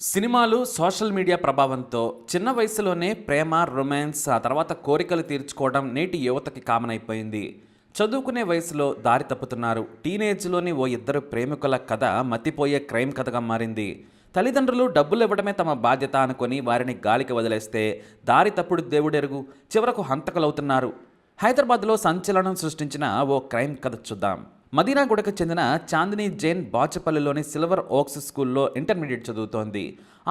సినిమాలు social media ప్రభావంతో చిన్న వయసులోనే ప్రేమ రొమాన్స్ ఆ తర్వాత కోరికలు తీర్చుకోవడం నేటి యువతకి కామన్ అయిపోయింది చదువుకునే వయసులో దారి తప్పుతున్నారు. టీనేజ్లోని ఓ ఇద్దరు ప్రేమికుల కథ మతిపోయే క్రైమ్ కథగా మారింది. తల్లిదండ్రులు డబ్బులు ఇవ్వడమే తమ బాధ్యత అనుకొని వారిని గాలికి వదిలేస్తే దారి తప్పుడు దేవుడెరుగు చివరకు హంతకులవుతున్నారు. హైదరాబాద్లో సంచలనం సృష్టించిన ఓ క్రైమ్ కథ చూద్దాం. మదీనాగూడకు చెందిన చాందిని జైన్ బాచపల్లిలోని సిల్వర్ ఓక్స్ స్కూల్లో ఇంటర్మీడియట్ చదువుతోంది.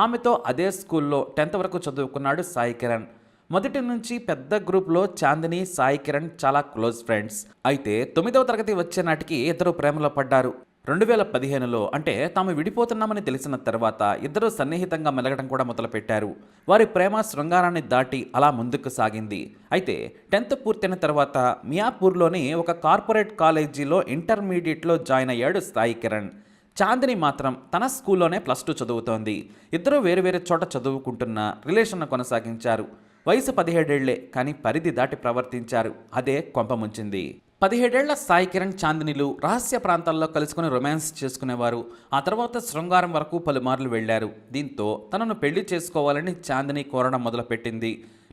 ఆమెతో అదే స్కూల్లో టెన్త్ వరకు చదువుకున్నాడు సాయి కిరణ్. మొదటి నుంచి పెద్ద గ్రూప్లో చాందిని సాయి కిరణ్ చాలా క్లోజ్ ఫ్రెండ్స్. అయితే తొమ్మిదవ తరగతి వచ్చే నాటికి ఇద్దరు ప్రేమలో పడ్డారు. రెండు వేల పదిహేనులో అంటే తాము విడిపోతున్నామని తెలిసిన తర్వాత ఇద్దరు సన్నిహితంగా మెలగడం కూడా మొదలుపెట్టారు. వారి ప్రేమ శృంగారాన్ని దాటి అలా ముందుకు సాగింది. అయితే టెన్త్ పూర్తయిన తర్వాత మియాపూర్లోని ఒక కార్పొరేట్ కాలేజీలో ఇంటర్మీడియట్లో జాయిన్ అయ్యాడు సాయి కిరణ్. చాందిని మాత్రం తన స్కూల్లోనే ప్లస్ టూ చదువుతోంది. ఇద్దరు వేరు వేరే చోట చదువుకుంటున్న రిలేషన్ను కొనసాగించారు. వయసు పదిహేడేళ్ళే కానీ పరిధి దాటి ప్రవర్తించారు. అదే కొంపముంచింది పదిహేడేళ్ళ సాయి కిరణ్ చాందినిలు రహస్య ప్రాంతాల్లో కలుసుకుని రొమాన్స్ చేసుకునేవారు. ఆ తర్వాత శృంగారం వరకు పలుమార్లు వెళ్ళారు దీంతో తనను పెళ్ళి చేసుకోవాలని చాందిని కోరడం మొదలుపెట్టింది.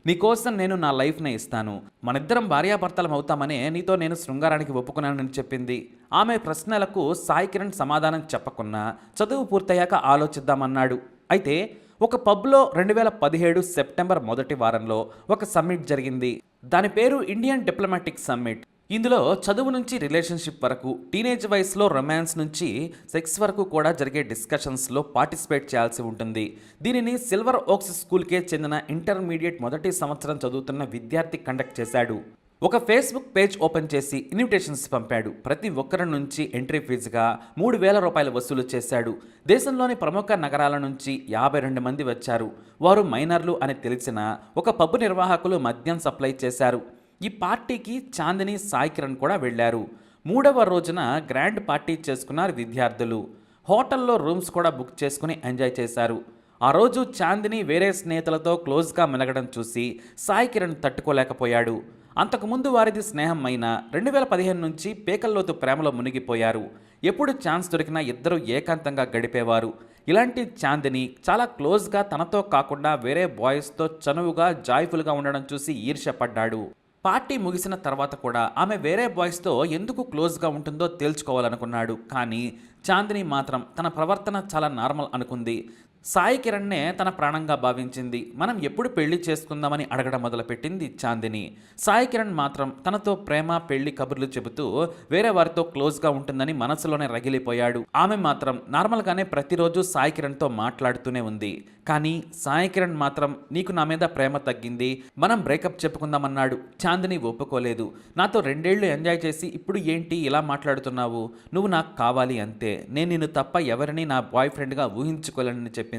నీకోసం నేను నా లైఫ్నే ఇస్తాను. మనిద్దరం భార్యాభర్తలం అవుతామనే నీతో నేను శృంగారానికి ఒప్పుకున్నానని చెప్పింది. ఆమె ప్రశ్నలకు సాయి కిరణ్ సమాధానం చెప్పకున్నా చదువు పూర్తయ్యాక ఆలోచిద్దామన్నాడు. అయితే ఒక పబ్లో రెండు వేల పదిహేడు సెప్టెంబర్ మొదటి వారంలో ఒక సమ్మిట్ జరిగింది. దాని పేరు ఇండియన్ డిప్లొమాటిక్ సమ్మిట్. ఇందులో చదువు నుంచి రిలేషన్షిప్ వరకు టీనేజ్ వయసులో రొమాన్స్ నుంచి సెక్స్ వరకు కూడా జరిగే డిస్కషన్స్లో పార్టిసిపేట్ చేయాల్సి ఉంటుంది. దీనిని సిల్వర్ ఓక్స్ స్కూల్కే చెందిన ఇంటర్మీడియట్ మొదటి సంవత్సరం చదువుతున్న విద్యార్థి కండక్ట్ చేశాడు. ఒక ఫేస్బుక్ పేజ్ ఓపెన్ చేసి ఇన్విటేషన్స్ పంపాడు. ప్రతి ఒక్కరి నుంచి ఎంట్రీ ఫీజుగా మూడు వేల రూపాయలు వసూలు చేశాడు. దేశంలోని ప్రముఖ నగరాల నుంచి యాభై రెండు మంది వచ్చారు. వారు మైనర్లు అని తెలిసిన ఒక పబ్ నిర్వాహకులు మద్యం సప్లై చేశారు. ఈ పార్టీకి చాందిని సాయి కిరణ్ కూడా వెళ్ళారు. మూడవ రోజున గ్రాండ్ పార్టీ చేసుకున్నారు విద్యార్థులు. హోటల్లో రూమ్స్ కూడా బుక్ చేసుకుని ఎంజాయ్ చేశారు. ఆ రోజు చాందిని వేరే స్నేహితులతో క్లోజ్గా మెలగడం చూసి సాయి కిరణ్ తట్టుకోలేకపోయాడు. అంతకుముందు వారిది స్నేహం అయినా రెండు వేల పదిహేను నుంచి పేకల్లోతు ప్రేమలో మునిగిపోయారు. ఎప్పుడు ఛాన్స్ దొరికినా ఇద్దరు ఏకాంతంగా గడిపేవారు. ఇలాంటి చాందిని చాలా క్లోజ్గా తనతో కాకుండా వేరే బాయ్స్తో చనువుగా జాయ్ఫుల్గా ఉండడం చూసి ఈర్ష్యపడ్డాడు. పార్టీ ముగిసిన తర్వాత కూడా ఆమె వేరే బాయ్స్తో ఎందుకు క్లోజ్గా ఉంటుందో తేల్చుకోవాలనుకున్నాడు. కానీ చాందిని మాత్రం తన ప్రవర్తన చాలా నార్మల్ అనుకుంది. సాయి కిరణ్నే తన ప్రాణంగా భావించింది. మనం ఎప్పుడు పెళ్ళి చేసుకుందామని అడగడం మొదలుపెట్టింది చాందిని. సాయి కిరణ్ మాత్రం తనతో ప్రేమ పెళ్ళి కబుర్లు చెబుతూ వేరే వారితో క్లోజ్గా ఉంటుందని మనసులోనే రగిలిపోయాడు. ఆమె మాత్రం నార్మల్గానే ప్రతిరోజు సాయి కిరణ్తో మాట్లాడుతూనే ఉంది. కానీ సాయి కిరణ్ మాత్రం నీకు నా మీద ప్రేమ తగ్గింది మనం బ్రేకప్ చెప్పుకుందామన్నాడు. చాందిని ఒప్పుకోలేదు. నాతో రెండేళ్ళు ఎంజాయ్ చేసి ఇప్పుడు ఏంటి ఇలా మాట్లాడుతున్నావు? నువ్వు నాకు కావాలి అంతే. నేను నిన్ను తప్ప ఎవరిని నా బాయ్ ఫ్రెండ్గా ఊహించుకోలేనని చెప్పింది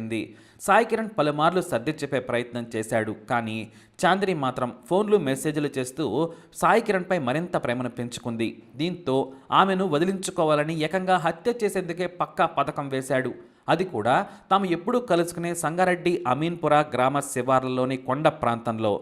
సాయి కిరణ్ పలుమార్లు సర్ది చెప్పే ప్రయత్నం చేశాడు. కానీ చాందిని మాత్రం ఫోన్లు మెసేజ్లు చేస్తూ సాయి కిరణ్పై మరింత ప్రేమను పెంచుకుంది. దీంతో ఆమెను వదిలించుకోవాలని ఏకంగా హత్య చేసేందుకే పక్కా పథకం వేశాడు. అది కూడా తాము ఎప్పుడూ కలుసుకునే సంగారెడ్డి అమీన్పుర గ్రామ శివార్లలోని కొండ ప్రాంతంలో.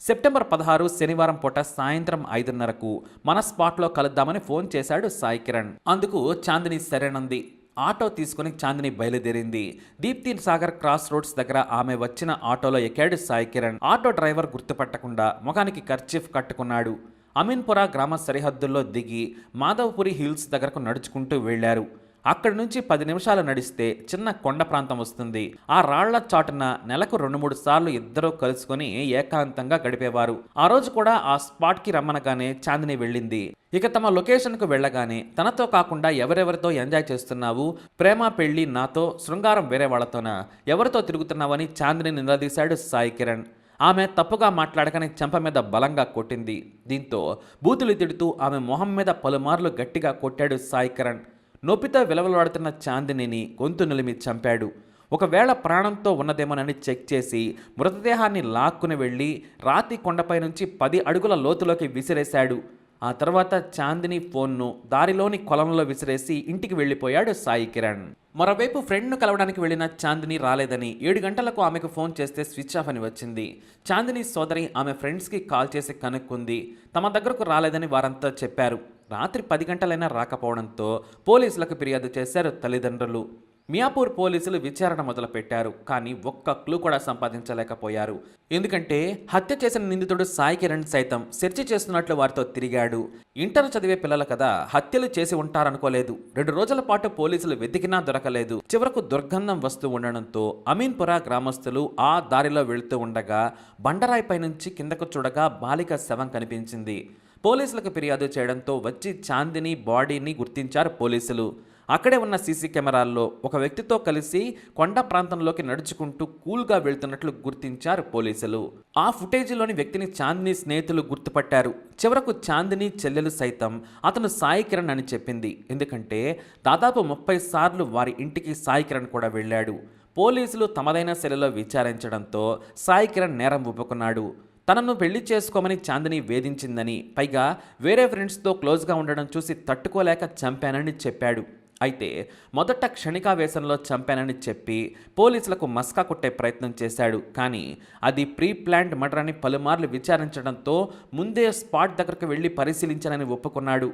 సెప్టెంబర్ పదహారు శనివారం పూట సాయంత్రం ఐదున్నరకు మన స్పాట్లో కలుద్దామని ఫోన్ చేశాడు సాయి కిరణ్. అందుకు చాందిని సరేనంది. ఆటో తీసుకుని చాందిని బయలుదేరింది. దీప్తి సాగర్ క్రాస్ రోడ్స్ దగ్గర ఆమె వచ్చిన ఆటోలో ఎక్కాడు సాయి కిరణ్. ఆటో డ్రైవర్ గుర్తుపట్టకుండా ముఖానికి కర్చీఫ్ కట్టుకున్నాడు. అమీన్పుర గ్రామ సరిహద్దుల్లో దిగి మాధవపురి హిల్స్ దగ్గరకు నడుచుకుంటూ వెళ్ళారు అక్కడి నుంచి పది నిమిషాలు నడిస్తే చిన్న కొండ ప్రాంతం వస్తుంది. ఆ రాళ్ళ చాటున నెలకు రెండు మూడు సార్లు ఇద్దరూ కలుసుకొని ఏకాంతంగా గడిపేవారు. ఆ రోజు కూడా ఆ స్పాట్కి రమ్మనగానే చాందిని వెళ్ళింది. ఇక తమ లొకేషన్కు వెళ్ళగానే తనతో కాకుండా ఎవరెవరితో ఎంజాయ్ చేస్తున్నావు? ప్రేమ పెళ్ళి నాతో శృంగారం వేరే వాళ్ళతోనా? ఎవరితో తిరుగుతున్నావని చాందిని నిలదీశాడు సాయి కిరణ్. ఆమె తప్పుగా మాట్లాడకని చెంప మీద బలంగా కొట్టింది. దీంతో బూతులు తిడుతూ ఆమె మొహం మీద పలుమార్లు గట్టిగా కొట్టాడు సాయి కిరణ్. నొప్పితో విలవలాడుతున్న చాందినిని గొంతు నిలిమి చంపాడు. ఒకవేళ ప్రాణంతో ఉన్నదేమోనని చెక్ చేసి మృతదేహాన్ని లాక్కుని వెళ్ళి రాతి కొండపై నుంచి పది అడుగుల లోతులోకి విసిరేశాడు. ఆ తర్వాత చాందిని ఫోన్ను దారిలోని కొలంలో విసిరేసి ఇంటికి వెళ్ళిపోయాడు సాయి కిరణ్. మరోవైపు ఫ్రెండ్ను కలవడానికి వెళ్ళిన చాందిని రాలేదని ఏడు గంటలకు ఆమెకు ఫోన్ చేస్తే స్విచ్ ఆఫ్ అని వచ్చింది. చాందిని సోదరి ఆమె ఫ్రెండ్స్కి కాల్ చేసి కనుక్కుంది. తమ దగ్గరకు రాలేదని వారంతా చెప్పారు. రాత్రి పది గంటలైనా రాకపోవడంతో పోలీసులకు ఫిర్యాదు చేశారు తల్లిదండ్రులు. మియాపూర్ పోలీసులు విచారణ మొదలుపెట్టారు కానీ ఒక్క క్లూ కూడా సంపాదించలేకపోయారు. ఎందుకంటే హత్య చేసిన నిందితుడు సాయి కిరణ్ సైతం సెర్చ్ చేస్తున్నట్లు వారితో తిరిగాడు. ఇంటర్ చదివే పిల్లల కదా హత్యలు చేసి ఉంటారనుకోలేదు. రెండు రోజుల పాటు పోలీసులు వెతికినా దొరకలేదు. చివరకు దుర్గంధం వస్తూ ఉండడంతో అమీన్పుర గ్రామస్తులు ఆ దారిలో వెళుతూ ఉండగా బండరాయిపై నుంచి కిందకు చూడగా బాలిక శవం కనిపించింది. పోలీసులకు ఫిర్యాదు చేయడంతో వచ్చి చాందిని బాడీని గుర్తించారు పోలీసులు. అక్కడే ఉన్న సీసీ కెమెరాల్లో ఒక వ్యక్తితో కలిసి కొండ ప్రాంతంలోకి నడుచుకుంటూ కూల్గా వెళ్తున్నట్లు గుర్తించారు పోలీసులు. ఆ ఫుటేజీలోని వ్యక్తిని చాందిని స్నేహితులు గుర్తుపట్టారు. చివరకు చాందిని చెల్లెలు సైతం అతను సాయి కిరణ్ అని చెప్పింది. ఎందుకంటే దాదాపు ముప్పై సార్లు వారి ఇంటికి సాయి కిరణ్ కూడా వెళ్ళాడు. పోలీసులు తమదైన శైలిలో విచారించడంతో సాయి కిరణ్ నేరం ఒప్పుకున్నాడు తనను పెళ్ళి చేసుకోమని చాందిని వేధించిందని పైగా వేరే ఫ్రెండ్స్తో క్లోజ్గా ఉండడం చూసి తట్టుకోలేక చంపానని చెప్పాడు. అయితే మొదట క్షణికావేశంలో చంపానని చెప్పి పోలీసులకు మస్కా కొట్టే ప్రయత్నం చేశాడు. కానీ అది ప్రీ ప్లాన్డ్ మర్డర్ అని పలుమార్లు విచారించడంతో ముందే స్పాట్ దగ్గరకు వెళ్ళి పరిశీలించానని ఒప్పుకున్నాడు.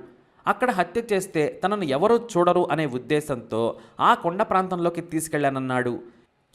అక్కడ హత్య చేస్తే తనను ఎవరూ చూడరు అనే ఉద్దేశంతో ఆ కొండ ప్రాంతంలోకి తీసుకెళ్ళానన్నాడు.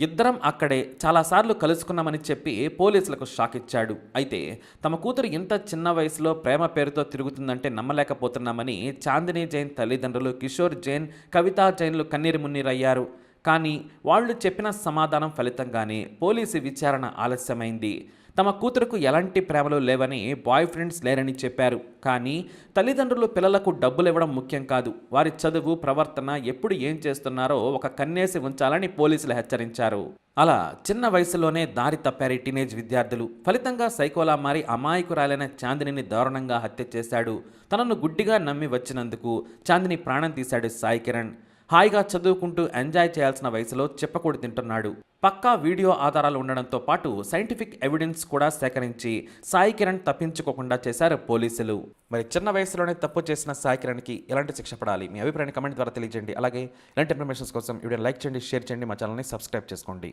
ఇద్దరం అక్కడే చాలాసార్లు కలుసుకున్నామని చెప్పి పోలీసులకు షాక్ ఇచ్చాడు. అయితే తమ కూతురు ఇంత చిన్న వయసులో ప్రేమ పేరుతో తిరుగుతుందంటే నమ్మలేకపోతున్నామని చాందినీ జైన్ తల్లిదండ్రులు కిషోర్ జైన్ కవితా జైన్లు కన్నీరు మున్నీరయ్యారు. కానీ వాళ్ళు చెప్పిన సమాధానం ఫలితంగానే పోలీసు విచారణ ఆలస్యమైంది. తమ కూతురుకు ఎలాంటి ప్రేమలు లేవని బాయ్ ఫ్రెండ్స్ లేరని చెప్పారు. కానీ తల్లిదండ్రులు పిల్లలకు డబ్బులు ఇవ్వడం ముఖ్యం కాదు. వారి చదువు ప్రవర్తన ఎప్పుడు ఏం చేస్తున్నారో ఒక కన్నేసి ఉంచాలని పోలీసులు హెచ్చరించారు. అలా చిన్న వయసులోనే దారి తప్పారు టీనేజ్ విద్యార్థులు. ఫలితంగా సైకోలా మారి అమాయకురాలైన చాందినిని దారుణంగా హత్య చేశాడు. తనను గుడ్డిగా నమ్మి వచ్చినందుకు చాందిని ప్రాణం తీశాడు సాయి కిరణ్. హాయిగా చదువుకుంటూ ఎంజాయ్ చేయాల్సిన వయసులో చెప్పకూడి తింటున్నాడు. పక్కా వీడియో ఆధారాలు ఉండడంతో పాటు సైంటిఫిక్ ఎవిడెన్స్ కూడా సేకరించి సాయి కిరణ్ తప్పించుకోకుండా చేశారు పోలీసులు. మరి చిన్న వయసులోనే తప్పు చేసిన సాయి కిరణ్కి ఎలాంటి శిక్ష పడాలి? మీ అభిప్రాయాన్ని కమెంట్ ద్వారా తెలియజేయండి. అలాగే ఇలాంటి ఇన్ఫర్మేషన్స్ కోసం వీడియో లైక్ చేయండి షేర్ చేయండి మా ఛానల్ని సబ్స్క్రైబ్ చేసుకోండి.